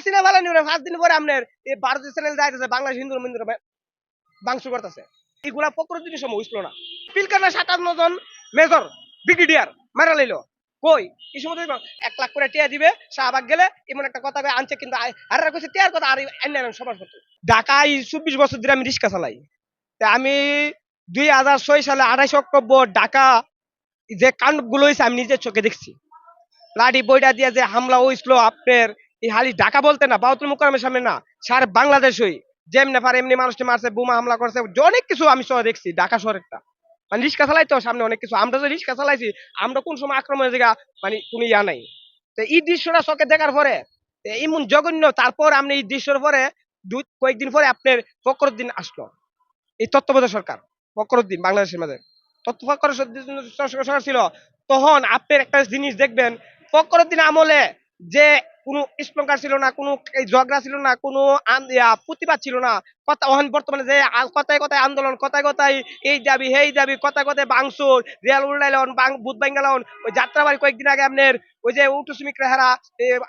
হাসিনা ভালো নিবে পাঁচ দিন পরে আপনার এই ভারতীয় চ্যানেল যাইতেছে, বাংলাদেশ হিন্দু মন্দির বাংশু করতেছে। এগুলা পকর জিনিস বুঝলো না। পিলকানা সাতান্ন জন মেজর, ব্রিগেডিয়ার মারা লইলো। কই? এই সময় এক লাখ করে টিয়া দিবে, শাহবাগ গেলে এমন একটা কথা আনছে কিন্তু আর কইছে, টিয়ার কথা আর আইন সমাজ করতে ঢাকায় চব্বিশ বছর ধরে আমি রিক্সা চালাই। তা আমি দুই হাজার ছয় সালে আঠাইশ অক্টোবর ঢাকা যে কাণ্ডগুলো হয়েছে আমি নিজের চোখে দেখছি। লাঠি বইটা দিয়ে যে হামলা হয়েছিল আপনার এই হালি ঢাকা বলতে না, বাউতুল মুকারমের সামনে না, সারা বাংলাদেশই যেমনি পারে এমনি মানুষকে মারছে, বোমা হামলা করছে অনেক কিছু আমি শহরে দেখছি, ঢাকা শহরেরটা মানে রিক্সা চালাই তো সামনে অনেক কিছু। আমরা যে রিক্সা চালাইছি, আমরা কোন সময় আক্রমণের জায়গা মানে কোনো ইয়া নাই। তো এই দৃশ্যটা চোখে দেখার পরে এমন জঘন্য, তারপর আপনি এই দৃশ্যের পরে, দুই, কয়েকদিন পরে আপনার ফকরুদ্দিন আসলো। এই তত্ত্বাবধায়ক সরকার ফকরুদ্দিন বাংলাদেশের মাঝে। তত্ত্ব ফকর সরকার ছিল, তখন আপনার একটা জিনিস দেখবেন ফকরুদ্দিন আমলে যে কোনো স্পঙ্কার ছিল না, কোনো ঝগড়া ছিল না, কোনো প্রতিবাদ ছিল না। কথা ওখান বর্তমানে যে কথায় কথায় আন্দোলন, কথায় কথায় এই দাবি, সেই দাবি, কথায় কথায় বাংসুর রেল বাং বুধ বাঙ্গালন, ওই যাত্রাবাড়ি কয়েকদিন আগে আপনার ওই যে উটু শ্রমিকরা হারা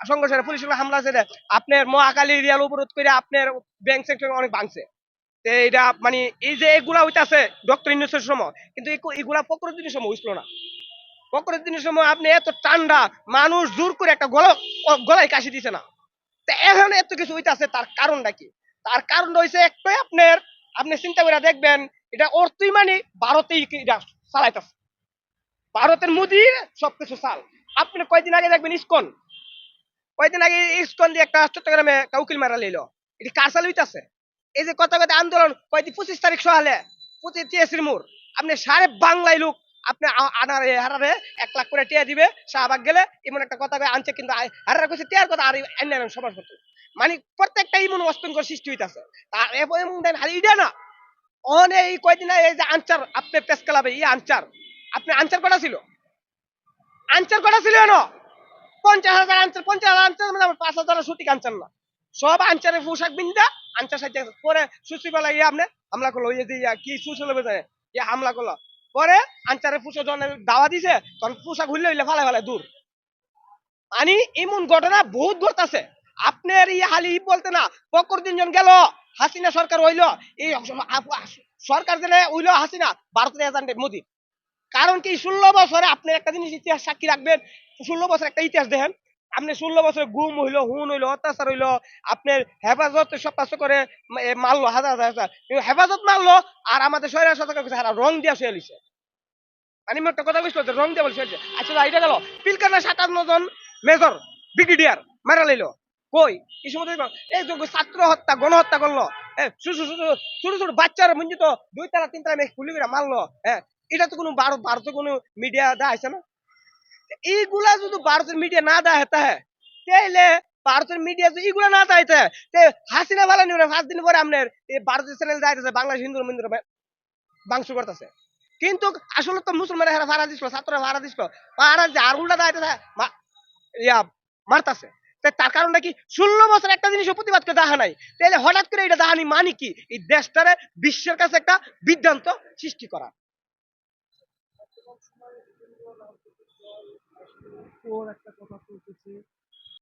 সংঘর্ষের পুলিশের হামলা আছে আপনার মহাকালী রেল অবরোধ করে আপনার ব্যাংক সেক্টর অনেক ভাঙছে। এটা মানে এই যে এগুলা হইতাছে, ডক্টর ইউনুসের সময়, কিন্তু এগু- এগুলা ফকরুদ্দিনের সময় বুঝলো না। ফকরুদ্দিনের সময় আপনি এত ঠান্ডা, মানুষ জোর করে একটা গলা, গলায় কাশি দিছে না। তো এখন এত কিছু হইতাছে তার কারণটা কি? তার কারণ হইছে একটাই আপনার, আপনি চিন্তা করে দেখবেন, এটা অর্থই মানে ভারতেই এটা চালাইতেছে। ভারতের মোদির সবকিছু চাল। আপনি কয়দিন আগে দেখবেন ইস্কন? কয়দিন আগে ইস্কন দিয়ে একটা চট্টগ্রামে উকিল মারা লইল। এটি কার চাল হইতাছে? এই যে কথা কথা আন্দোলন, কয়দিন? পঁচিশ তারিখ সহালে পঁচিশ টিএসির মোড়। আপনি সারে বাংলায় লোক আপনি আনারে হারারে এক লাখ করে টিয়া দিবে, শাহবাগ গেলে এমন একটা কথা আনছে কিন্তু হারারে কইছে টিয়ার কথা আর আইন সমাজ করতে মানে প্রত্যেকটা ইমন অস্পঙ্কর সৃষ্টি হইতাছে। তার এমন দেন হারি ইডা না। অনে এই কয়দিন এই যে আনচার আপনি পেস ক্লাবে ই আনচার আপনি আনচার কটা ছিল? আনচার কটা ছিল না পঞ্চাশ হাজার আনচার পঞ্চাশ হাজার আনচার মানে পাঁচ হাজার সঠিক আনচার না। সব আনচারের পোশাক বিন্দা আনচার সাইতে পরে সুশ্রীবেলা ইয়ে আপনি হামলা করল ইয়ে যে কি যায় ইয়ে হামলা করল। পরে আনচারে পোশাক জনের দাওয়া দিছে, তখন পোশাক হইলে হইলে ফালে ফালে দূর। আনি এমন ঘটনা বহুত ঘটতাছে। আপনার এই হালি ই বলতে না পকর দিনজন গেল, হাসিনা সরকার হইল, এই সরকার দিলে হইল হাসিনা, ভারতের এজেন্টে মোদি। কারণ কি, ষোলো বছরে আপনি একটা জিনিস ইতিহাস সাক্ষী রাখবেন, ষোলো বছর একটা ইতিহাস দেখেন আপনি ষোলো বছরে গুম হইল, হুন হইল, অত্যাচার হইল, আপনার হেফাজত সব কাজ করে মারলো হাজার হাজার হাজার। কিন্তু হেফাজত মারলো আর আমাদের শরীরের কিছু হারা, রং দিয়া শুয়ে লিছে মানে একটা কথা বুঝলো রং দিয়া বলছে আচ্ছা এটা গেল। পিলকানা সাতান্ন জন মেজর, ব্রিগেডিয়ার মারা লইলো। কই? এই সময় এই ছাত্র হত্যা, গণহত্যা করল। হ্যাঁ ছোট ছোট বাচ্চার মঞ্জু তো দুই তারা তিন তারা খুলি করে মারলো। হ্যাঁ এটা তো কোনো ভারত কোনো মিডিয়া দেখাইছে না? এইগুলা যদি ভারতের মিডিয়া না দেয় হ্যাঁ তাইলে ভারতের মিডিয়া যদি এইগুলা না দেখাইতে তে হাসিনা ভালো নিবে পাঁচ দিন পরে আপনার এই ভারতের চ্যানেল যাইতেছে, বাংলাদেশ হিন্দু মন্দির বাংশু করতেছে। কিন্তু আসলে তো মুসলমানের হারা ভাড়া দিছিল, ছাত্ররা ভাড়া দিছিল। ভাড়া যে আর উল্টা দাঁড়াইতেছে ইয়া, মারতাছে। তার কারণটা কি? ষোলো বছর একটা জিনিস প্রতিবাদ করে দেখা নাই। তাহলে হঠাৎ করে এটা দেখানি মানে কি? এই দেশটারে বিশ্বের কাছে একটা বিভ্রান্ত সৃষ্টি করা। ওর একটা কথা চলতেছে